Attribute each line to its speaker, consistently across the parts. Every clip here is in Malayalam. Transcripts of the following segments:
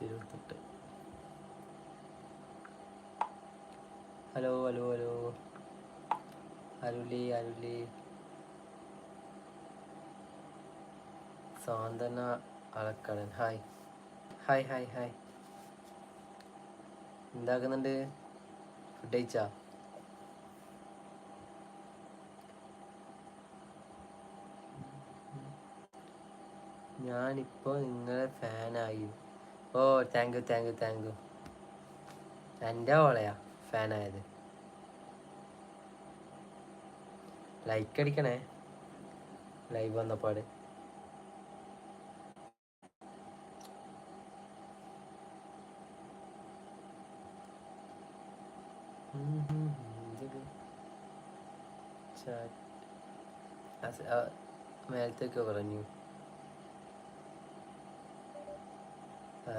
Speaker 1: ഇരുപത്തെട്ട് hello hello hello. Aruli Aruli. Santhwana അളക്കടൻ. Hi. Hi hi hi. എന്താക്കുന്നുണ്ട്? Food കഴിച്ചാ? ഞാനിപ്പോൾ നിങ്ങളെ ഫാനായി ഓ thank you thank you thank you എന്റെ ഓളയാ ഫാനായത് ലൈക്ക് അടിക്കണേ ലൈവ് വന്നപ്പാട് മേലത്തേക്ക് പറഞ്ഞു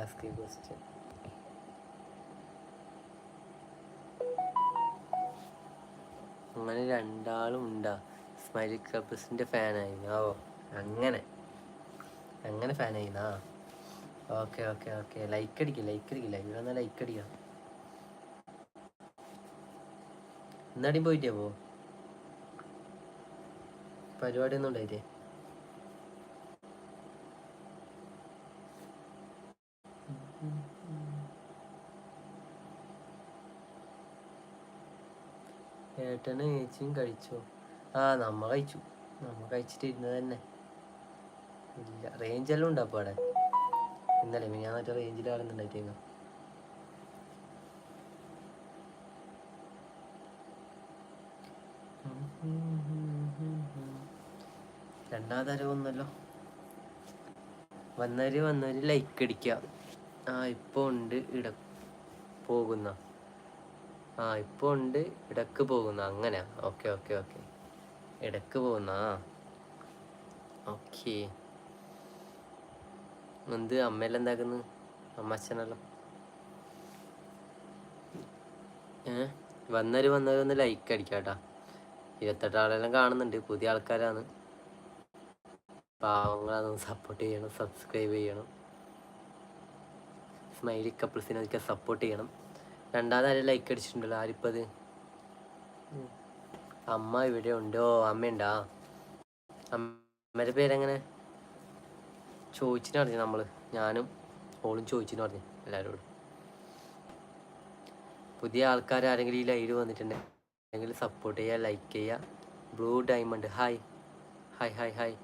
Speaker 1: ആസ്ക് question. അങ്ങനെ രണ്ടാളും ഉണ്ടാ. സ്മൈലി കപ്പിൾസിന്റെ ഫാനായി ഓ അങ്ങനെ. അങ്ങനെ ഫാനായിന്നാ ഓക്കെ ഓക്കെ ഓക്കെ. ലൈക്ക് അടിക്കുക ലൈക്ക് അടിക്കില്ല ഇവിടെ വന്നാൽ ലൈക്ക് അടിക്കാം. എന്നാടി പോയിട്ടേ പോ? പരിപാടിയൊന്നും ഉണ്ടായിട്ടേ ഏട്ടനും ഏച്ചിയും കഴിച്ചോ? ആ നമ്മ കഴിച്ചു. നമ്മ കഴിച്ചിട്ട് ഇരുന്നത് തന്നെ. ഇല്ല റേഞ്ച് എല്ലാം ഉണ്ടോ അപ്പോൾ അവിടെ. ഇന്നലെ ഞാൻ മറ്റേ റേഞ്ചിൽ ആടുന്നുണ്ടായിട്ടേങ്ങ രണ്ടാമത് അറിവൊന്നല്ലോ വന്നവര് വന്നവര് ലൈക്ക് അടിക്കുക. ആ ഇപ്പൊ ഉണ്ട് ഇട പോകുന്ന. ആ ഇപ്പൊ ഉണ്ട് ഇടയ്ക്ക് പോകുന്ന. അങ്ങനെ? Okay okay okay. ഇടയ്ക്ക് പോകുന്ന ഓക്കെ. എന്ത് അമ്മയെല്ലാം എന്താക്കുന്നു? അമ്മച്ചനെല്ലാം? ഏ? വന്നവര് വന്നവര് ഒന്ന് ലൈക്ക് അടിക്കാട്ടാ ഇരുപത്തെട്ട് ആളെല്ലാം കാണുന്നുണ്ട്. പുതിയ ആൾക്കാരാണ്. പാവങ്ങളാണ്. സപ്പോർട്ട് ചെയ്യണം സബ്സ്ക്രൈബ് ചെയ്യണം. സ്മൈലി കപ്പിൾസിനെ ഒക്കെ സപ്പോർട്ട് ചെയ്യണം. രണ്ടാമത് ആരും ലൈക്ക് അടിച്ചിട്ടുണ്ടല്ലോ? ആരിപ്പോൾ അത്? അമ്മ ഇവിടെ ഉണ്ടോ? അമ്മയുണ്ടാ? അമ്മയുടെ പേരെങ്ങനെ? ചോദിച്ചിന് പറഞ്ഞു നമ്മൾ ഞാനും ഓളും ചോദിച്ചിന് പറഞ്ഞു എല്ലാവരോടും പുതിയ ആൾക്കാർ ആരെങ്കിലും ഈ ലൈവ് വന്നിട്ടുണ്ടെങ്കിൽ സപ്പോർട്ട് ചെയ്യുക ലൈക്ക് ചെയ്യുക blue diamond hi hi hi hi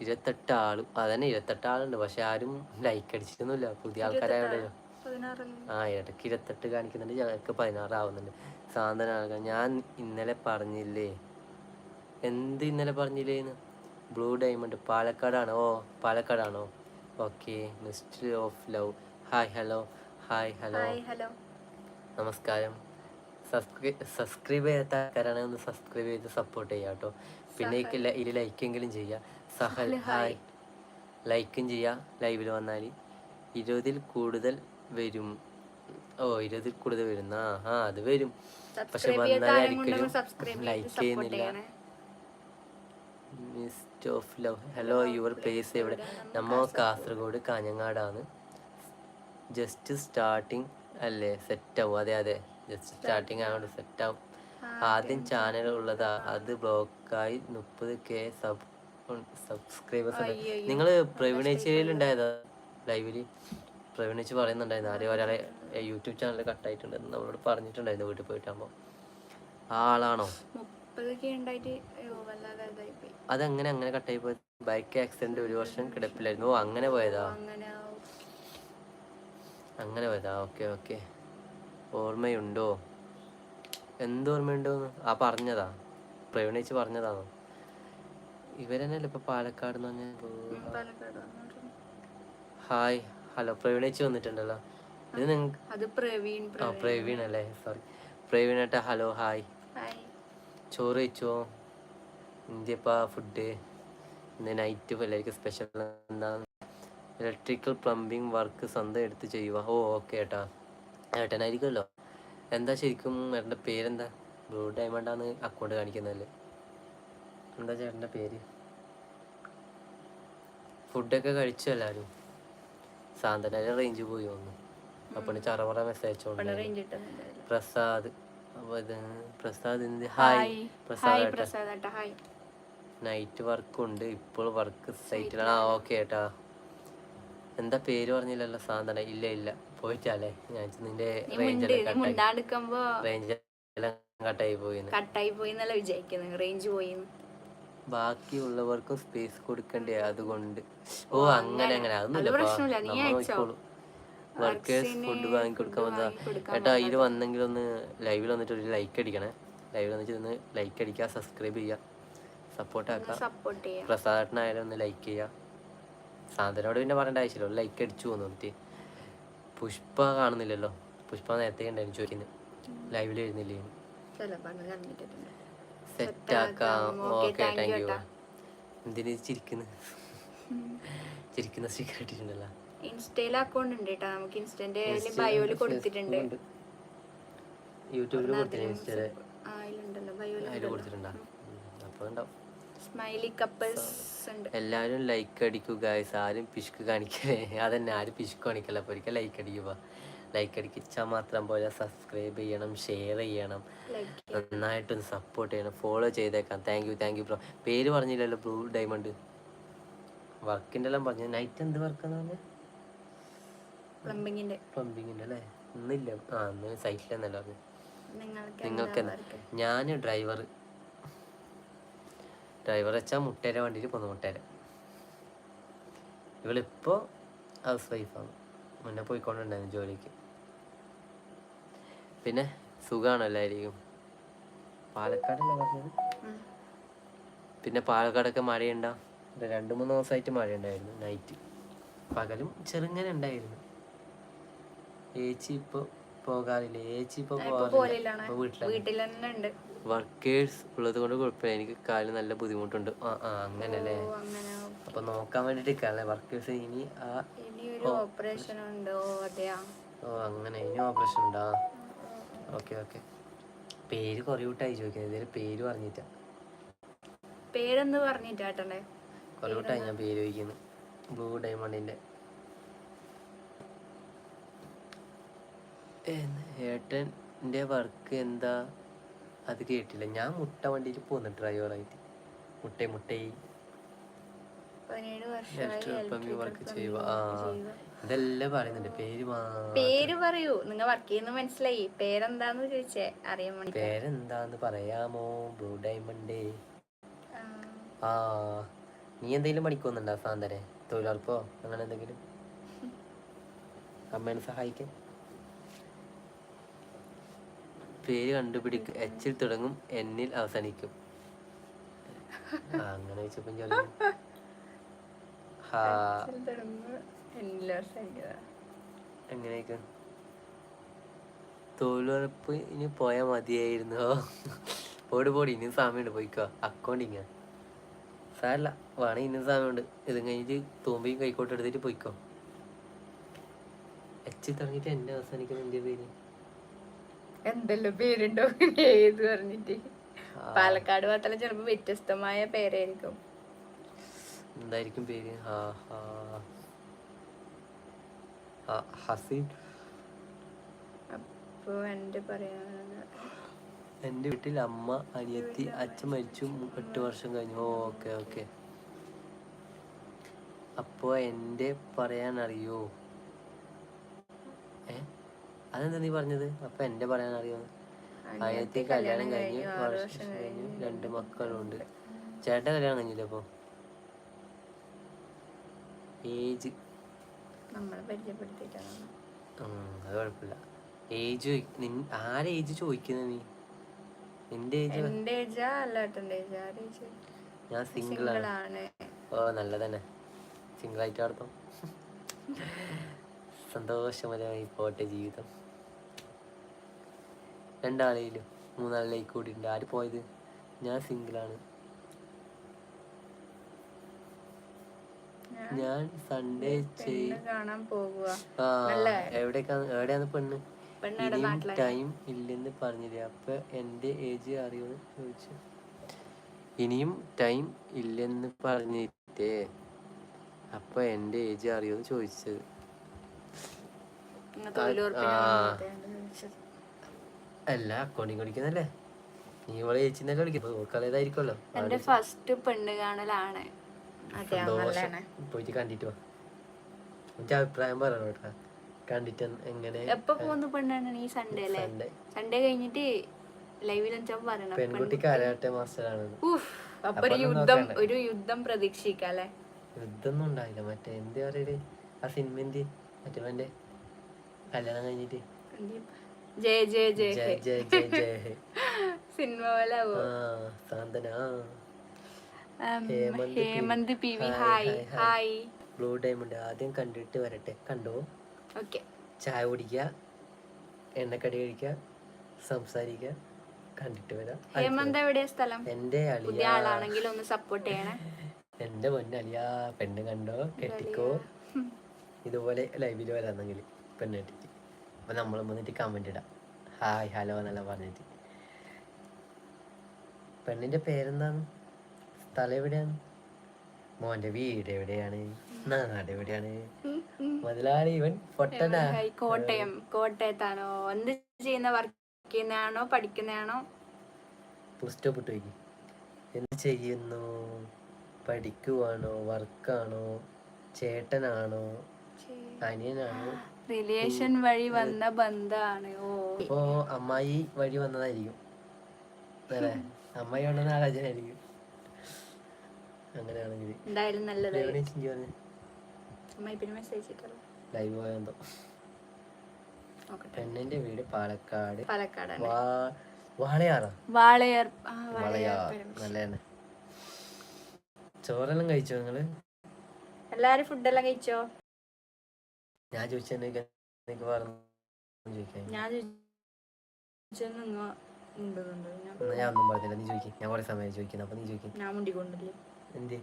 Speaker 1: ഇരുപത്തെട്ട് ആൾ. അതന്നെ ഇരുപത്തെട്ട് ആളുണ്ട്. പക്ഷെ ആരും ലൈക്ക് അടിച്ചിട്ടൊന്നുമില്ല. പുതിയ ആൾക്കാരായോണ്ടല്ലോ ആ ഇടയ്ക്ക് ഇരുപത്തെട്ട് കാണിക്കുന്നുണ്ട്. ഞങ്ങൾക്ക് പതിനാറാവുന്നുണ്ട് സാന്ത്വന ഞാൻ ഇന്നലെ പറഞ്ഞില്ലേ? എന്ത് ഇന്നലെ പറഞ്ഞില്ലേന്ന്? Blue diamond. പാലക്കാടാണോ? ഓ പാലക്കാടാണോ? Okay. Mystery of love. Hi hello. Hi hello.
Speaker 2: Hello.
Speaker 1: നമസ്കാരം. സബ്സ്ക്രൈബ് ചെയ്യാത്ത ആൾക്കാരാണെങ്കിൽ ഒന്ന് സബ്സ്ക്രൈബ് ചെയ്ത് സപ്പോർട്ട് ചെയ്യാം കേട്ടോ പിന്നെ. ഇതിൽ ഇതിൽ ലൈക്കെങ്കിലും ചെയ്യുക സഹൽ
Speaker 2: ഹായ്.
Speaker 1: ലൈക്കും ചെയ്യുക ലൈവിൽ വന്നാൽ. ഇരുപതിൽ കൂടുതൽ വരും. ഓ ഇരുപതിൽ കൂടുതൽ വരും ആ ആ അത് വരും. പക്ഷെ വന്നാലും
Speaker 2: ലൈക്ക്
Speaker 1: ചെയ്യുന്നില്ല. Mist of love hello your place എവിടെ? നമ്മ കാസർഗോഡ്. കാഞ്ഞങ്ങാടാണ്. ജസ്റ്റ് സ്റ്റാർട്ടിങ് അല്ലേ? സെറ്റ് ആവും. അതെ അതെ. ജസ്റ്റ് സ്റ്റാർട്ടിങ് ആയതുകൊണ്ട് സെറ്റ് ആവും. ആദ്യം ചാനൽ ഉള്ളതാ. അത് ബ്ലോക്കായി മുപ്പത് കെ സബ് സബ്സ്ക്രൈബേഴ്സ് ഉണ്ട്. നിങ്ങൾ പ്രവീണേച്ചിലുണ്ടായതാ ലൈവിൽ പ്രവീണേച്ചി പറയുന്നുണ്ടായിരുന്നു. ആരെയും ഒരാളെ യൂട്യൂബ് ചാനൽ കട്ടായിട്ടുണ്ടെന്ന് നമ്മളോട് പറഞ്ഞിട്ടുണ്ടായിരുന്നു വീട്ടിൽ പോയിട്ടാകുമ്പോൾ ആ ആളാണോ? അതെങ്ങനെ അങ്ങനെ കട്ടായി പോയത്? ബൈക്ക് ആക്സിഡന്റ് ഒരു വർഷം കിടപ്പിലായിരുന്നു. ഓ അങ്ങനെ പോയതാ.
Speaker 2: അങ്ങനെ
Speaker 1: പോയതാ? Okay okay. ഓർമ്മയുണ്ടോ? എന്തോർമ്മയുണ്ടോ ആ പറഞ്ഞതാ. പ്രവീണേച്ച് പറഞ്ഞതാണോ ഇവരെന്നല്ലേ ഇപ്പൊ പാലക്കാട്. ഹായ്. ഹലോ പ്രവീണേച്ചി വന്നിട്ടുണ്ടല്ലോ. ഇത് നിങ്ങൾക്ക്
Speaker 2: പ്രവീൺ
Speaker 1: ആ പ്രവീൺ. അല്ലേ? സോറി പ്രവീണേട്ടാ ഹലോ ഹായ്.
Speaker 2: ഹായ്.
Speaker 1: ചോറ് കഴിച്ചോ? ഇന്ത്യ ഫുഡ് ഇന്ന് നൈറ്റ് എല്ലാവർക്കും സ്പെഷ്യൽ എന്താണ് ഇലക്ട്രിക്കൽ പ്ലംബിംഗ് വർക്ക് സ്വന്തം എടുത്ത് ചെയ്യുക ഓ ഓക്കെ ഏട്ടാ. ഏട്ടനായിരിക്കുമല്ലോ എന്താ ശരിക്കും ഏട്ടന്റെ പേരെന്താ? ബ്ലൂ ഡയമണ്ടാണ് അക്കൗണ്ട് കാണിക്കുന്നതല്ലേ? എന്താ ചേട്ടന്റെ പേര്? ഫുഡൊക്കെ കഴിച്ചു എല്ലാവരും. സാന്ത്വന റേഞ്ച് പോയി വന്നു അപ്പൊ ചറവറ message അയച്ചോണ്ട് Prasad. Prasad hi Prasad
Speaker 3: hi
Speaker 1: night work ഉണ്ട്. ഇപ്പോൾ വർക്ക് സൈറ്റിലാണ് ആ ഓക്കെ ഏട്ടാ. എന്താ പേര് പറഞ്ഞില്ലല്ലോ സാന്ത്വന? ഇല്ല ഇല്ല. പോയിട്ടല്ലേ? ഞാൻ നിന്റെ റേഞ്ച് റേഞ്ച് കട്ടായി പോയി
Speaker 3: കട്ടായി പോയി എന്നല്ല വിചാരിക്കുന്നത് റേഞ്ച് പോയി
Speaker 1: ബാക്കിയുള്ളവർക്കും സ്പേസ് കൊടുക്കണ്ടേ അതുകൊണ്ട്. ഓ അങ്ങനെ അങ്ങനെ. അതൊന്നുമില്ല. വർക്കേഴ്സ് ഫുഡ് വാങ്ങിക്കൊടുക്കാൻ
Speaker 3: കൊടുക്കാൻ
Speaker 1: വന്നതാ കേട്ടാ അതിൽ വന്നെങ്കിൽ ഒന്ന് ലൈവിൽ വന്നിട്ട് ഒരു ലൈക്ക് അടിക്കണേ. ലൈവിൽ വന്നിട്ട് ഒന്ന് ലൈക്ക് അടിക്കുക സബ്സ്ക്രൈബ് ചെയ്യുക സപ്പോർട്ട് ആക്കുക പ്രസാദനായാലും ഒന്ന് ലൈക്ക് ചെയ്യുക സാധനോട് പിന്നെ പറയേണ്ട ആവശ്യമില്ല. ഒരു ലൈക്ക് അടിച്ചു പോകുന്നു നിർത്തി പുഷ്പ കാണുന്നില്ലല്ലോ. പുഷ്പ നേരത്തെ ഉണ്ടായിരുന്നു ചോദിക്കുന്നത് ലൈവിൽ വരുന്നില്ലേ
Speaker 3: ചിലപ്പോ അങ്ങ് കണ്ടിട്ടുണ്ട്
Speaker 1: സെറ്റ് ആക്കാം ഓക്കെ താങ്ക് യു. എന്തിനു ചിരിക്കുന്നു? ചിരിക്കുന്ന സ്റ്റിക്കർ ഇട്ടിട്ടുണ്ടല്ലോ.
Speaker 3: ഇൻസ്റ്റയിൽ അക്കൗണ്ട് ഉണ്ട് കേട്ടോ നമുക്ക് ഇൻസ്റ്റന്റെ ബയോയിൽ കൊടുത്തിട്ടുണ്ട്.
Speaker 1: യൂട്യൂബിൽ കൊടുത്തിട്ടുണ്ട്?
Speaker 3: സ്മൈലി കപ്പിൾസ് ഉണ്ട്.
Speaker 1: എല്ലാവരും ലൈക്ക് അടിക്കുക ഗായ്സ് ആരും പിശുക്ക് കാണിക്കലേ അതന്നെ. ആരും പിശുക്ക് കാണിക്കല്ല. അപ്പൊ ഒരിക്കൽ ലൈക്ക് അടിക്കുക ലൈക്ക് അടിക്കാൻ മാത്രം പോലെ സബ്സ്ക്രൈബ് ചെയ്യണം ഷെയർ ചെയ്യണം. നന്നായിട്ടൊന്ന് സപ്പോർട്ട് ചെയ്യണം. ഫോളോ ചെയ്തേക്കാം. Thank you thank you bro പേര് പറഞ്ഞില്ലല്ലോ ബ്ലൂ ഡയമണ്ട്. വർക്കിന്റെ എല്ലാം പറഞ്ഞു. നൈറ്റ് എന്ത് വർക്കാന്ന് പറഞ്ഞത്
Speaker 3: പ്ലംബിങ്ങിന്റെ
Speaker 1: പ്ലംബിങ്ങിന്റെ അല്ലേ? ഇന്നില്ല. ആ ഇന്ന് സൈറ്റിൽ എന്നല്ല പറഞ്ഞു.
Speaker 3: നിങ്ങൾക്ക്
Speaker 1: നിങ്ങൾക്ക് ഞാൻ ഡ്രൈവർ ഡ്രൈവർ വെച്ചാൽ മുട്ടേരെ വണ്ടിയിൽ പോന്നു മുട്ടേരെ. ഇവളിപ്പോൾ ഹൗസ് വൈഫാണ് മുന്നേ പോയിക്കൊണ്ടുണ്ടായിരുന്നു ജോലിക്ക്. പിന്നെ സുഖമാണ് എല്ലാരിക്കും പാലക്കാടല്ലേ പറഞ്ഞത്? പിന്നെ പാലക്കാടൊക്കെ മഴയുണ്ടോ? രണ്ടു മൂന്ന് ദിവസമായിട്ട് മഴയുണ്ടായിരുന്നു നൈറ്റ് പകലും ചെറുങ്ങനെ ഉണ്ടായിരുന്നു. ഏച്ചി ഇപ്പൊ പോകാറില്ല ഏച്ചി
Speaker 3: ഇപ്പൊ വീട്ടിൽ
Speaker 1: വർക്കേഴ്സ് ഉള്ളത് കൊണ്ട് കുഴപ്പമില്ല എനിക്ക് കാലിന് നല്ല ബുദ്ധിമുട്ടുണ്ട്. ആ ആ അങ്ങനല്ലേ? അപ്പൊ നോക്കാൻ വേണ്ടിട്ട് വർക്കേഴ്സ് ഇനി ആ
Speaker 3: ഇനി ഒരു ഓപ്പറേഷൻ ഉണ്ടോ? അതെയാ?
Speaker 1: ഓ അങ്ങനെ ഇനി ഓപ്പറേഷൻ ഉണ്ടോ? ഓക്കെ ഓക്കെ പേര് കുറെ വിട്ടായി ചോദിക്കുന്നത് ഇതിൽ പേര് പറഞ്ഞിട്ടാ.
Speaker 3: പേരൊന്ന് പറഞ്ഞിട്ടാട്ടണ്ടേ
Speaker 1: കുറെ വിട്ടായി ഞാൻ പേര് ചോദിക്കുന്നു. ബ്ലൂ ഡയമണ്ടിന്റെ ഏട്ടന്റെ വർക്ക് എന്താ? അത് കേട്ടില്ല. ഞാൻ മുട്ട വണ്ടിയിൽ പോന്നു ഡ്രൈവറായിട്ട് മുട്ടേ മുട്ടയി ഇതെല്ലാം പറയുന്നുണ്ട്. പേര്
Speaker 3: പേര് പറയൂ. നിങ്ങൾ വർക്ക് ചെയ്യുന്ന മനസ്സിലായി. പേരെന്താന്ന് ചോദിച്ചേ? അറിയാൻ വേണ്ടി
Speaker 1: പേരെന്താന്ന് പറയാമോ? ബ്ലൂ ഡയമണ്ട്
Speaker 3: ആ,
Speaker 1: നീ എന്തെങ്കിലും പഠിക്കുന്നുണ്ടോ സാന്തരെ തൊഴിലുറപ്പോ? അങ്ങനെ എന്തെങ്കിലും? അമ്മേനെ സഹായിക്കാൻ പേര് കണ്ടുപിടിക്കും. എച്ചിൽ തുടങ്ങും എന്നിൽ അവസാനിക്കും. അങ്ങനെ വെച്ചപ്പം ചൊല്ലു. ഹാ
Speaker 3: ഇതിൽ തുടങ്ങുന്നു, എന്നിൽ അവസാനിക്കുക.
Speaker 1: എങ്ങനെയൊക്കെ? തൊഴിലുറപ്പ് ഇനി പോയാ മതിയായിരുന്നു? പോടി പോടി ഇനിയും സമയമുണ്ട്. പോയിക്കോ. അക്കൗണ്ടിങ് സാരല്ല വേണേ ഇനിയും സമയമുണ്ട്. ഇത് കഴിഞ്ഞിട്ട് തൂമ്പയും കൈക്കോട്ട് എടുത്തിട്ട് പോയിക്കോ. എച്ച് തുടങ്ങിയിട്ട് എന്നെ അവസാനിക്കുന്ന. എന്റെ പേര്?
Speaker 3: എന്തെല്ലാം പേരുണ്ടോ? ഏത് പറഞ്ഞിട്ട്? പാലക്കാട് ഭാഗത്തെല്ലാം ചിലപ്പോ വ്യത്യസ്തമായ പേരായിരിക്കും.
Speaker 1: എന്തായിരിക്കും പേര്? ഹസീൻ.
Speaker 3: പറയാ
Speaker 1: എന്റെ വീട്ടിൽ അമ്മ അനിയത്തി അച്ഛൻ മരിച്ചു എട്ട് വർഷം കഴിഞ്ഞു. ഓ ഓക്കെ ഓക്കെ. അപ്പോൾ എന്റെ പറയാൻ അറിയോ ഏ? അതെന്താ നീ പറഞ്ഞത്? അപ്പം എന്റെ പറയാൻ അറിയോ അനിയത്തി കല്യാണം കഴിഞ്ഞ് വർഷം കഴിഞ്ഞു രണ്ട് മക്കളുണ്ട്. ചേട്ടൻ കല്യാണം കഴിഞ്ഞില്ല അപ്പോൾ ഏജ്.
Speaker 3: നമ്മളെ പരിചയപ്പെടുത്തിയിട്ടാണ്
Speaker 1: അത് കുഴപ്പമില്ല. ഏജ് ആരെ ഏജ് ചോദിക്കുന്നത് നീ? നിന്റെ ഏജ്
Speaker 3: എന്റെ ഏജാ അല്ല ഏട്ടന്റെ ഏജ്. ആരെ ഏജ്?
Speaker 1: ഞാൻ സിംഗിൾ ആണ് ഓ നല്ലതന്നെ. സിംഗിൾ ആയിട്ട് നടത്തും സന്തോഷമരമായി പോട്ടെ ജീവിതം. രണ്ടാളേലും മൂന്നാളിലേക്ക് ഉണ്ട് ആര് പോയത്? ഞാൻ സിംഗിളാണ്. ഞാൻ സൺഡേ
Speaker 3: കാണാൻ പോകുക
Speaker 1: എവിടെയാണ് പെണ്ണ്? ടൈം ഇല്ലെന്ന് പറഞ്ഞില്ലേ? അപ്പൊ എന്റെ ഏജ് അറിയുമെന്ന് ചോദിച്ചു. ഇനിയും ടൈം ഇല്ലെന്ന് പറഞ്ഞിട്ടേ അപ്പൊ എന്റെ ഏജ് അറിയുമെന്ന് ചോദിച്ചത്. അല്ല അക്കൗണ്ടിങ് പഠിക്കുന്നല്ലേ നീ ഇവളെ ചേച്ചിന്നല്ലേ കളിക്കും. ഓക്കളേതായിരിക്കുമല്ലോ
Speaker 3: എന്റെ ഫസ്റ്റ് പെണ്ണ് കാണലാണ്.
Speaker 2: നല്ലതാണ്.
Speaker 1: പോയിട്ട് കണ്ടിട്ട് വാ. എന്റെ അഭിപ്രായം പറയണം കേട്ടാ. കണ്ടിട്ട് എങ്ങനെ?
Speaker 3: എപ്പൊ പോകുന്ന പെണ്ണാണ് ഈ സൺഡേ അല്ലേ?
Speaker 1: സൺഡേ
Speaker 3: കഴിഞ്ഞിട്ട് ലൈവിൽ പറയണം.
Speaker 1: പെൺകുട്ടി കരാട്ടെ മാസ്റ്ററാണ്
Speaker 2: അപ്പൊ ഒരു യുദ്ധം ഒരു യുദ്ധം പ്രതീക്ഷിക്കാം അല്ലെ?
Speaker 1: യുദ്ധമൊന്നും ഉണ്ടായില്ല മറ്റേ എന്ത് പറയൽ? ആ സിനിമ എന്ത്? മറ്റേ മറ്റേ കല്യാണം കഴിഞ്ഞിട്ട്.
Speaker 2: ജയ ജയ ജയ.
Speaker 1: ജയ ജയ ജയ
Speaker 2: സിനിമ പോലെ
Speaker 1: Santhana Hemanth
Speaker 3: P V.
Speaker 1: Hi,
Speaker 3: hi
Speaker 1: blue diamond ആദ്യം കണ്ടിട്ട് വരട്ടെ. കണ്ടോ?
Speaker 3: ഓക്കെ.
Speaker 1: ചായ കുടിക്കുക എണ്ണക്കടി കഴിക്കുക സംസാരിക്കുക കണ്ടിട്ട് വരാം.
Speaker 3: ഹേമന്ത് എവിടെയാ സ്ഥലം?
Speaker 1: എന്റെ അളിയ
Speaker 3: ആളാണെങ്കിൽ ഒന്ന് സപ്പോർട്ട് ചെയ്യണേ.
Speaker 1: എന്റെ പൊന്നളിയ പെണ്ണ് കണ്ടോ? കെട്ടിക്കോ. ഇതുപോലെ ലൈവിൽ വരാന്നെങ്കിൽ പെണ്ണ് കെട്ടിക്ക് അപ്പൊ നമ്മൾ വന്നിട്ട് കമന്റ് ഇടാം. ഹായ് ഹലോ എന്നെല്ലാം പറഞ്ഞിട്ട്. പെണ്ണിന്റെ പേരെന്താണ്? സ്ഥലം എവിടെയാണ് മോന്റെ വീട് എവിടെയാണ്? നാട് എവിടെയാണ്? മുതലാളി ഇവൻ പൊട്ടനാ.
Speaker 3: കോട്ടയം കോട്ടയത്താണോ? എന്ത് ചെയ്യുന്ന വർക്ക് ചെയ്യുന്നതാണോ? പഠിക്കുന്നതാണോ?
Speaker 1: ഇട്ട് വയ്ക്കും. എന്ത് ചെയ്യുന്നു? പഠിക്കുവാണോ? വർക്കാണോ? ചേട്ടനാണോ? അനിയനാണോ?
Speaker 3: റിലേഷൻ വഴി വന്ന ബന്ധാണ്. ഓ.
Speaker 1: അമ്മായി വഴി വന്നതായിരിക്കും. അല്ലേ? അമ്മായി കൊണ്ടുവന്ന ആലോചനയായിരിക്കും അങ്ങനെയാണെങ്കിൽ
Speaker 3: എന്തായാലും നല്ലതായി. പിന്നെ മെസ്സേജ്
Speaker 1: ലൈവ് പോയെന്തോ പെണ്ണിന്റെ വീട് പാലക്കാട്. പാലക്കാട് വാളയാറാ?
Speaker 3: വാളയാർ
Speaker 1: വളയാർ. നല്ലതന്നെ. ചോറെല്ലാം കഴിച്ചോ നിങ്ങൾ?
Speaker 2: എല്ലാരും ഫുഡെല്ലാം കഴിച്ചോ?
Speaker 1: ഞാൻ
Speaker 2: ഉണ്ടെന്നുണ്ട് ഞാൻ
Speaker 1: ഞാൻ ഒന്നും പറഞ്ഞില്ല. നീ ചോദിക്കും. ഞാൻ കുറെ സമയം ചോദിക്കുന്നു. അപ്പൊ നീ ചോദിക്കും.
Speaker 2: ഞാൻ മുണ്ടിക്കൊണ്ടില്ലേ?
Speaker 1: എന്ത്?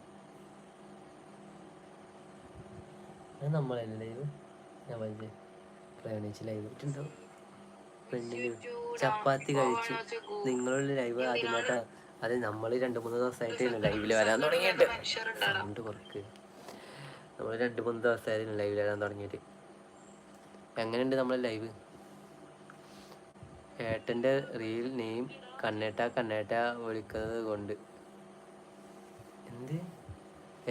Speaker 1: അത് നമ്മളല്ലേ ലൈവ് ഞാൻ പറഞ്ഞ പ്രേമിച്ച് ലൈവ് ഇട്ടുണ്ടാവും ചപ്പാത്തി കഴിച്ചു നിങ്ങളുടെ ലൈവ് ആദ്യമായിട്ടാ അത് നമ്മൾ രണ്ട് മൂന്ന് ദിവസമായിട്ട് ലൈവിൽ വരാൻ തുടങ്ങിയിട്ട്. സൗണ്ട് കുറക്ക്. നമ്മൾ രണ്ട് മൂന്ന് ദിവസമായിരുന്നു ലൈവിൽ വരാൻ തുടങ്ങിയിട്ട്. എങ്ങനെയുണ്ട് നമ്മളെ ലൈവ് ഏട്ടന്റെ റിയൽ നെയിം കണ്ണേട്ട കണ്ണേട്ട വിളിക്കുന്നത് കൊണ്ട്. എന്ത്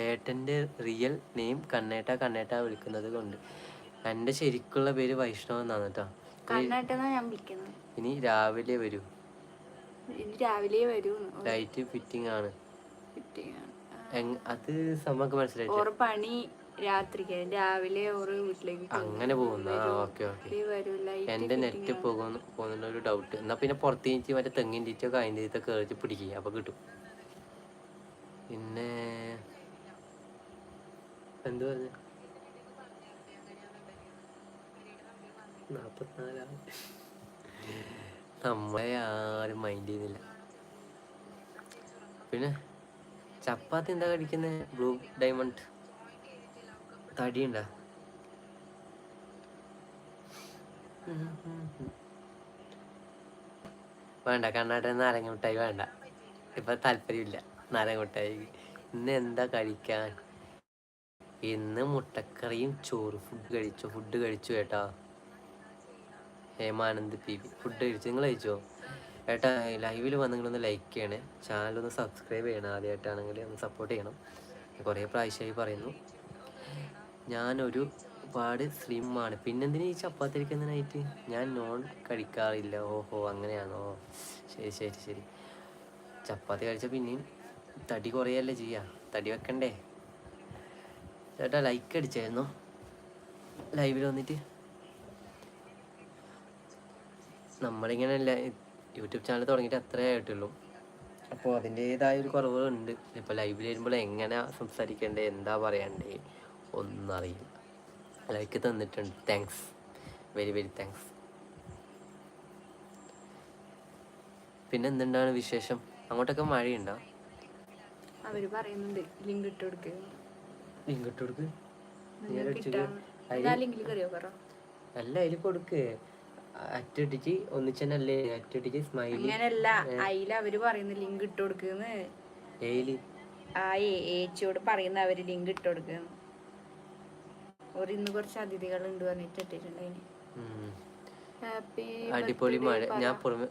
Speaker 1: ഏട്ടന്റെ റിയൽ നെയിം കണ്ണേട്ട കണ്ണേട്ട വിളിക്കുന്നത് കൊണ്ട്. എന്റെ ശരിക്കുള്ള പേര് വൈഷ്ണവ് എന്നാണ് കേട്ടോ. ഇനി രാവിലെ വരൂ.
Speaker 3: രാവിലെ വരൂ.
Speaker 1: ലൈറ്റ് ഫിറ്റിംഗ് ആണ്. അത് നമുക്ക്
Speaker 3: മനസ്സിലായി പണി രാത്രി രാവിലെ
Speaker 1: അങ്ങനെ പോകുന്നു ഓക്കെ ഓക്കെ. എന്റെ നെറ്റ് പോകുന്നു പോകുന്ന ഒരു ഡൗട്ട് എന്നാ പിന്നെ പുറത്തേക്ക് മറ്റേ തെങ്ങിന്റെ അതിന്റെ ഇതൊക്കെ പിടിക്കുക അപ്പൊ കിട്ടും. പിന്നെ എന്ത് പറഞ്ഞു? നാൽപ്പത്തിനാലാണ് നമ്മളെ ആരും മൈൻഡ് ചെയ്യുന്നില്ല. പിന്നെ ചപ്പാത്തി എന്താ കഴിക്കുന്നത് ബ്ലൂ ഡയമണ്ട് തടിയുണ്ടാ? വേണ്ട കർണാടക നാരങ്ങ മിഠായി വേണ്ട. ഇപ്പൊ താല്പര്യമില്ല. നാരങ്ങ മിഠായി ഇന്ന് എന്താ കഴിക്കാൻ? ഇന്ന് മുട്ടക്കറിയും ചോറ്. ഫുഡ് കഴിച്ചു? ഫുഡ് കഴിച്ചു ഏട്ടാ. ഹേമാനന്ദ് പി വി. ഫുഡ് കഴിച്ചു. നിങ്ങൾ കഴിച്ചോ? ഏട്ടാ ലൈവിൽ വന്ന് നിങ്ങളൊന്ന് ലൈക്ക് ചെയ്യണേ. ചാനലൊന്ന് സബ്സ്ക്രൈബ് ചെയ്യണം ആദ്യമായിട്ടാണെങ്കിൽ ഒന്ന് സപ്പോർട്ട് ചെയ്യണം. കുറേ പ്രാവശ്യമായി പറയുന്നു. ഞാനൊരു പാട് സ്ലിമ്മാണ് പിന്നെന്തിനാ ഈ ചപ്പാത്തി കഴിക്കുന്നതിനായിട്ട് ഞാൻ നോൺ കഴിക്കാറില്ല. ഓഹോ അങ്ങനെയാണോ? ശരി ശരി ശരി. ചപ്പാത്തി കഴിച്ച പിന്നെയും തടി കുറയല്ലേ ചെയ്യാ? തടി വെക്കണ്ടേ? ചേട്ടാ ലൈക്ക് അടിച്ചായിരുന്നോ? ലൈവിൽ വന്നിട്ട്? നമ്മളിങ്ങനെ യൂട്യൂബ് ചാനൽ തുടങ്ങിയിട്ട് അത്രേ ആയിട്ടുള്ളൂ. അപ്പോൾ അതിന്റേതായ ഒരു കുറവുകളുണ്ട്. ഇപ്പോൾ ലൈവിൽ വരുമ്പോൾ എങ്ങനെ സംസാരിക്കണ്ടേ എന്താ പറയണ്ടേ ഒന്നും അറിയില്ല ലൈക്ക് തന്നിട്ടുണ്ട്. താങ്ക്സ് വെരി വെരി താങ്ക്സ് പിന്നെ എന്തുണ്ടാണ് വിശേഷം? അങ്ങോട്ടൊക്കെ മഴയുണ്ടോ?
Speaker 3: അവർ പറയുന്നുണ്ട് ലിങ്ക് ഇട്ട് കൊടുക്കുക
Speaker 1: ലിങ്ക് ഇട്ട് കൊടുക്ക്?
Speaker 3: ലിങ്കിൽ കയറിയോ പറ.
Speaker 1: അല്ല അതിൽ കൊടുക്ക്. അറ്റടിച്ച് ഒന്നിച്ചല്ലേ അറ്റടിച്ച് സ്മൈലി
Speaker 2: അങ്ങനല്ല അതിൽ അവർ പറയുന്ന ലിങ്ക് ഇട്ട് കൊടുക്കുന്ന്. ആ ഏച്ചിയോട് പറയുന്ന അവർ ലിങ്ക് ഇട്ട് കൊടുക്കുന്നു ഒരു ഇന്ന് കുറച്ച് അതിഥികൾ ഉണ്ട് പറഞ്ഞിട്ട്
Speaker 1: ഇട്ടിട്ടുണ്ടായിന്.
Speaker 3: ഹാപ്പി
Speaker 1: അടിപൊളി മഴ. ഞാൻ പുറമെ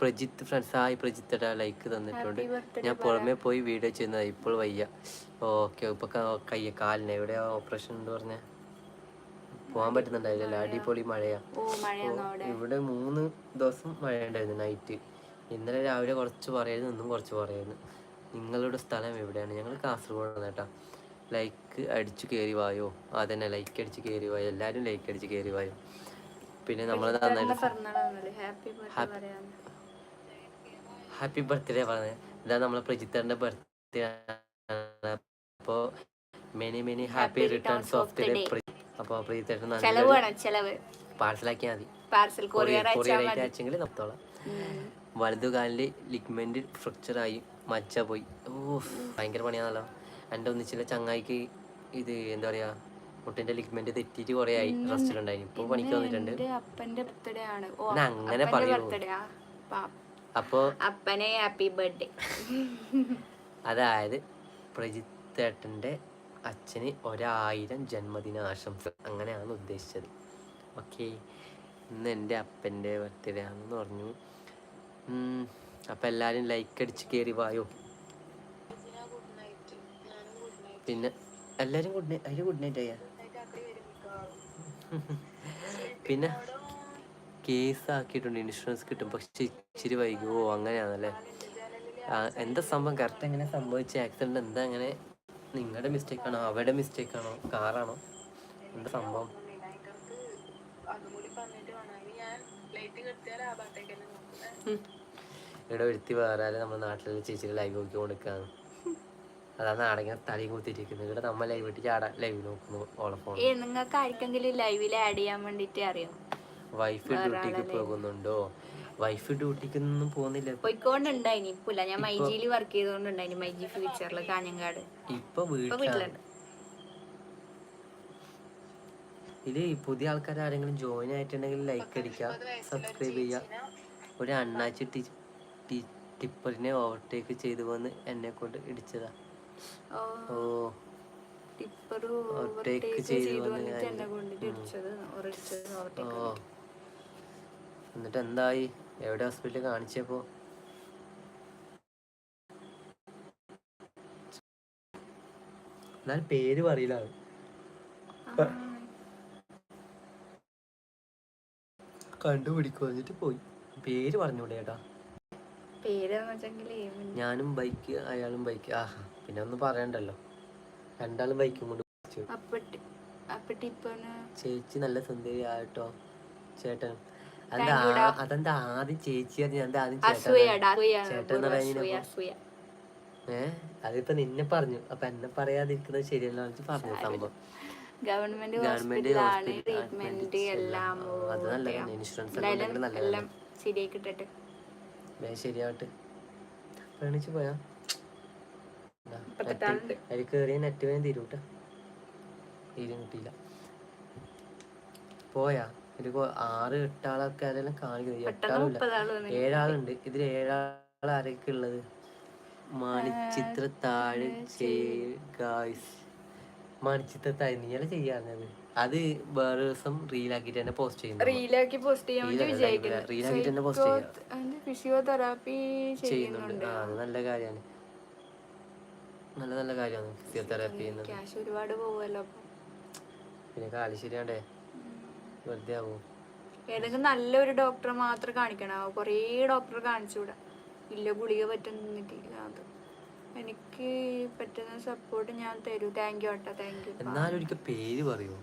Speaker 1: പ്രജിത്ത് ഫ്രണ്ട്സ് ആയി പ്രജിത്തട ലൈക്ക് തന്നിട്ടുണ്ട്. ഞാൻ പുറമെ പോയി വീഡിയോ ചെയ്യുന്നത് ഇപ്പോൾ വയ്യ. ഓക്കെ ഇപ്പൊ കയ്യ കാലിന് എവിടെയാ ഓപ്പറേഷൻ എന്ന് പറഞ്ഞ? പോവാൻ പറ്റുന്നുണ്ടായില്ലല്ലോ അടിപൊളി മഴയാ. ഇവിടെ മൂന്ന് ദിവസം മഴ ഉണ്ടായിരുന്നു നൈറ്റ് ഇന്നലെ രാവിലെ കുറച്ച് പറയായിരുന്നു ഇന്നും കുറച്ച് പറയായിരുന്നു. നിങ്ങളുടെ സ്ഥലം എവിടെയാണ്? ഞങ്ങൾ കാസർഗോഡ് കേട്ടോ. ലൈക്ക് അടിച്ചു കയറി വായോ? അതന്നെ ലൈക്ക് അടിച്ച് കയറി വായോ? എല്ലാരും ലൈക്ക് അടിച്ച് കയറി വായോ? പിന്നെ നമ്മൾ നന്നായിട്ട്
Speaker 3: ഹാപ്പി
Speaker 1: ഹാപ്പി ബർത്ത്ഡേ പറഞ്ഞത് ഇതാ നമ്മളെ പ്രജിത്തറിന്റെ ബർത്ത്ഡേ അപ്പോ many many happy returns of the day അപ്പോൾ പ്രജിത്തേട്ടൻ
Speaker 3: ചെലവ് വേണം ചെലവ്.
Speaker 1: പാഴ്സലാക്കിയാൽ മതി.
Speaker 3: പാർസൽ കൊറിയർ
Speaker 1: അയച്ചെങ്കിൽ നിർത്തോളാം
Speaker 3: വലതു
Speaker 1: വലതുകാലിൽ ലിഗ്മെന്റ് ഫ്രക്ചർ ആയി മച്ച പോയി. ഓ ഭയങ്കര പണിയാണല്ലോ. എന്റെ ഒന്നിച്ചില്ല ചങ്ങായിക്ക് ഇത് എന്താ പറയാ മുട്ടിന്റെ ലിഗ്മെന്റ് തെറ്റിട്ട് കുറെ ആയി. റെസ്റ്റിലുണ്ടായി ഇപ്പൊ പണിക്ക് വന്നിട്ടുണ്ട്.
Speaker 3: എന്റെ
Speaker 1: അങ്ങനെ
Speaker 3: അപ്പന്റെ
Speaker 1: അപ്പോ
Speaker 3: അപ്പനെ ഹാപ്പി ബർത്ത്ഡേ
Speaker 1: അതായത് പ്രജിത്തേട്ടന്റെ അച്ഛന് ഒരായിരം ജന്മദിന ആശംസ. അങ്ങനെയാണ് ഉദ്ദേശിച്ചത്. ഓക്കെ ഇന്ന് എന്റെ അപ്പന്റെ ബർത്ത്ഡേ ആണെന്ന് പറഞ്ഞു. അപ്പം എല്ലാരും ലൈക്ക് അടിച്ച് കയറി വായോ. പിന്നെ എല്ലാരും ഗുഡ് നൈറ്റ് ഗുഡ് നൈറ്റ് അയ്യാ. പിന്നെ കേസ് ആക്കിയിട്ടുണ്ട് ഇൻഷുറൻസ് കിട്ടും. പക്ഷെ ഇച്ചിരി വൈകുമോ അങ്ങനെയാണല്ലേ? എന്താ സംഭവം? കറക്റ്റ് എങ്ങനെ സംഭവിച്ച ആക്സിഡന്റ് എന്താ അങ്ങനെ? നിങ്ങളുടെ മിസ്റ്റേക്ക് ആണോ? അവരുടെ മിസ്റ്റേക്ക് ആണോ? കാറാണോ എന്താ സംഭവം? ഇവിടെ ഒരുത്തി വേറെ നമ്മുടെ നാട്ടിലെ ചേച്ചി ലൈവ് നോക്കി കൊടുക്കാന്ന് അതാണ് നാടകം തലയും കുത്തിയിരിക്കുന്നത് ഇവിടെ നമ്മൾ ലൈവ് ഇട്ടിട്ട് ലൈവ് നോക്കുന്നു ഓളെ ഫോൺ
Speaker 3: നിങ്ങൾക്ക് ആർക്കെങ്കിലും ലൈവിൽ ആഡ് ചെയ്യാൻ വേണ്ടിട്ട് അറിയോ?
Speaker 1: വൈഫ് ഡ്യൂട്ടിക്ക് പോകുന്നുണ്ടോ? വൈഫ് ഡ്യൂട്ടിക്കൊന്നും പോകുന്നില്ല.
Speaker 3: പോയിക്കൊണ്ടുണ്ടായിനി. ഇപ്പില്ല ഞാൻ മൈജിയിൽ വർക്ക് ചെയ്തോണ്ടുണ്ടായിനി മൈജി ഫ്യൂച്ചറിൽ കാഞ്ഞങ്ങാട്.
Speaker 1: ഇപ്പൊ
Speaker 3: ഇപ്പൊ
Speaker 1: വീട്ടിലാണ്
Speaker 3: വീട്ടിലുണ്ട്.
Speaker 1: ഇത് പുതിയ ആൾക്കാർ ആരെങ്കിലും ജോയിൻ ആയിട്ടുണ്ടെങ്കിൽ ലൈക്ക് അടിക്കുക സബ്സ്ക്രൈബ് ചെയ്യുക ഒരു അണ്ണാച്ചി ടി ടിപ്പറിനെ ഓവർടേക്ക് ചെയ്തു വന്ന് എന്നെ കൊണ്ട് ഇടിച്ചതാ.
Speaker 3: ഓ ഓവർടേക്ക്
Speaker 1: ചെയ്തു
Speaker 3: ചെയ്ത്
Speaker 1: വന്ന് ഓ. എന്നിട്ട് എന്തായി എവിടെ ഹോസ്പിറ്റലിൽ കാണിച്ചപ്പോ? എന്നാൽ പേര് പറയില്ല കണ്ടുപിടിക്കും എന്നിട്ട് പോയി. പേര് പറഞ്ഞൂടെ
Speaker 3: ഏട്ടാ?
Speaker 1: ഞാനും ബൈക്ക് അയാളും ബൈക്ക്. ആ പിന്നെ ഒന്നും പറയണ്ടല്ലോ. രണ്ടാളും ബൈക്കും കൊണ്ട് ചേച്ചി നല്ല സുന്ദരിയായിട്ടോ ചേട്ടൻ. അതെന്താ ആ- അതെന്താ ആദ്യം ചേച്ചി അതിപ്പോ നിന്നെ പറഞ്ഞു. അപ്പൊ എന്നെ പറയാതിരിക്കുന്നത് ശരിയല്ല എന്ന് പറഞ്ഞു സംഭവം.
Speaker 3: ഗവൺമെന്റ് ഹോസ്പിറ്റലാണ് ട്രീറ്റ്മെന്റ് എല്ലാം.
Speaker 1: അത് നല്ലതാണ് ഇൻഷുറൻസ്
Speaker 3: എന്തായാലും
Speaker 1: നല്ലതാണ്
Speaker 3: എല്ലാം ശരിയായി കിട്ടട്ടെ
Speaker 1: വേഗം ശരിയാവട്ടെ. പോയാ.
Speaker 3: മുപ്പത്തെട്ട് ആളുണ്ട്.
Speaker 1: അതിൽ കയറിയ നെറ്റ് വേഗം തീരൂട്ടെ. തീരും കിട്ടിയില്ല പോയാ. ഇതിൽ ആറ് എട്ടാളൊക്കെ അതെല്ലാം കാണിക്കുന്നത്
Speaker 3: എട്ടാളില്ല
Speaker 1: ഏഴാളുണ്ട്. ഇതിൽ ഏഴാൾ ആരൊക്കെ ഉള്ളത് മണിച്ചിത്ര താഴെ ഗായ്സ് മണിച്ചിത്ര താഴെ. അല്ല ചെയ്യാറുള്ളത് അത് വേറെ ദിവസം റീലാക്കിട്ട് തന്നെ പോസ്റ്റ് ചെയ്യുന്നു
Speaker 3: റീലാക്കി പോസ്റ്റ് ചെയ്യാൻ
Speaker 1: റീലാക്കിട്ട് തന്നെ പോസ്റ്റ് ചെയ്യാം.
Speaker 3: ഫിസിയോതെറാപ്പി
Speaker 1: ചെയ്യുന്നുണ്ട്. അത് നല്ല കാര്യമാണ്. നല്ല നല്ല കാര്യമാണ് ഫിസിയോതെറാപ്പി ചെയ്യുന്നത്.
Speaker 3: ക്യാഷ് ഒരുപാട് പോവുമല്ലോ അപ്പൊ.
Speaker 1: പിന്നെ കാൽ ശരിയാണ്ടേ വെറുതെ ആവും
Speaker 3: ഏതെങ്കിലും നല്ലൊരു ഡോക്ടറെ മാത്രം കാണിക്കണം? കുറേ ഡോക്ടറെ കാണിച്ചുകൂടാ ഇല്ല ഗുളിക പറ്റുന്നില്ല അത് എനിക്ക് പറ്റുന്ന സപ്പോർട്ട് ഞാൻ തരൂ. താങ്ക് യു കേട്ടോ താങ്ക് യു
Speaker 1: എന്നാലും ഒരിക്കൽ പേര് പറയൂ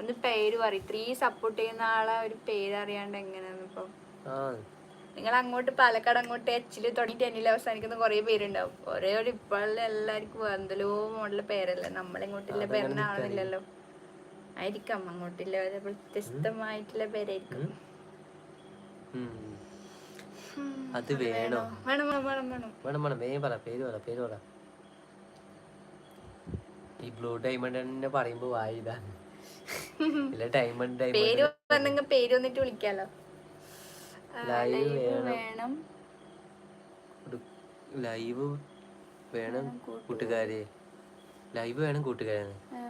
Speaker 3: ഒന്ന് പേര് പറയും. ഇത്രയും സപ്പോർട്ട് ചെയ്യുന്ന ആളെ ഒരു പേര് അറിയാണ്ട് എങ്ങനെയാണ് ഇപ്പം നിങ്ങൾ അങ്ങോട്ട് പാലക്കാട് അങ്ങോട്ട് എച്ചിൽ തുടങ്ങി ടെന്നിൽ അവസാനിക്കുന്ന കുറേ പേരുണ്ടാവും. ഒരേ ഒരു ഇപ്പോഴുള്ള എല്ലാവർക്കും എന്തെല്ലോ മോഡൽ പേരല്ലേ. നമ്മളിങ്ങോട്ടുള്ള പേരിന് ആണെന്നില്ലല്ലോ ആയിരിക്കാം. അങ്ങോട്ടില്ല. ഒരു വ്യത്യസ്തമായിട്ടുള്ള പേരായിരിക്കും.
Speaker 1: അത് വേണോ?
Speaker 3: വേണം? വേണം വേണം വേണം
Speaker 1: വേണം. വേഗം പറ. പേര് പറ പേര് പറ. ഈ ബ്ലൂ ഡയമണ്ട് തന്നെ പറയുമ്പോ വായിതാണ് ഇല്ല ഡയമണ്ട്
Speaker 3: പേര് പറഞ്ഞെങ്കിൽ പേര് വന്നിട്ട് വിളിക്കാലോ.
Speaker 1: ലൈവ് വേണം. ലൈവ് വേണം കൂട്ടുകാരെ. ലൈവ് വേണം കൂട്ടുകാരെ.
Speaker 3: ആ, ഉണ്ട്.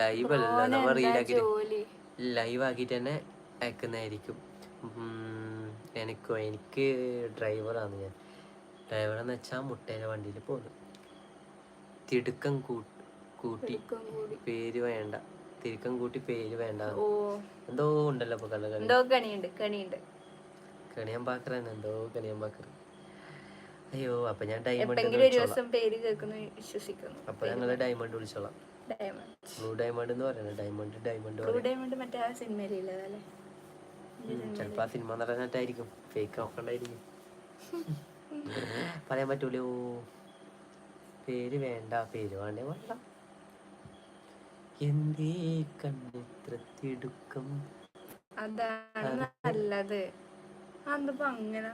Speaker 1: ലൈവ് അല്ല
Speaker 3: നമ്മൾ
Speaker 1: ലൈവ് ആക്കിയിട്ട് തന്നെ അയക്കുന്നതായിരിക്കും. എനിക്കോ എനിക്ക് ഡ്രൈവറാണ് ഞാൻ. ഡ്രൈവർ എന്ന് വെച്ചാൽ മുട്ടേന്റെ വണ്ടിയിൽ പോകുന്നു തിടുക്കം കൂട്ടി
Speaker 3: കൂടി.
Speaker 1: പേര് വേണ്ട. തിരുക്കം കൂട്ടി പേര് വേണ്ട. എന്തോ ഉണ്ടല്ലോ ഇപ്പൊ കള്ള കളി
Speaker 3: കണിയുണ്ട് കണിയുണ്ട്.
Speaker 1: കണിയാൻ പാക്കറ എന്തോ കണിയാൻ പാക്കറ അയ്യോ അപ്പൊ ഞാൻ ഡയമണ്ട് അപ്പൊ ഞങ്ങൾ ഡയമണ്ട് വിളിച്ചോളാം.
Speaker 3: ഡയമണ്ട്
Speaker 1: ബ്ലൂ ഡയമണ്ട് എന്ന് പറയുന്നത് ഡയമണ്ട് ഡയമണ്ട്
Speaker 3: ബ്ലൂ ഡയമണ്ട് മറ്റേ ആ സിനിമയിലില്ലതല്ലേ
Speaker 1: ചിലപ്പോ ആ സിനിമ നടന്നിട്ടായിരിക്കും ഫേക്ക് നോക്കണ്ടായിരിക്കും പറയാൻ പറ്റൂലോ? പേര് വേണ്ട പേര് വേണ്ടേ വേണ്ട. എന്തേ കണ്ണിത്രത്തിടുക്കം
Speaker 3: അതാണ് നല്ലത്. അതിപ്പോ അങ്ങനെ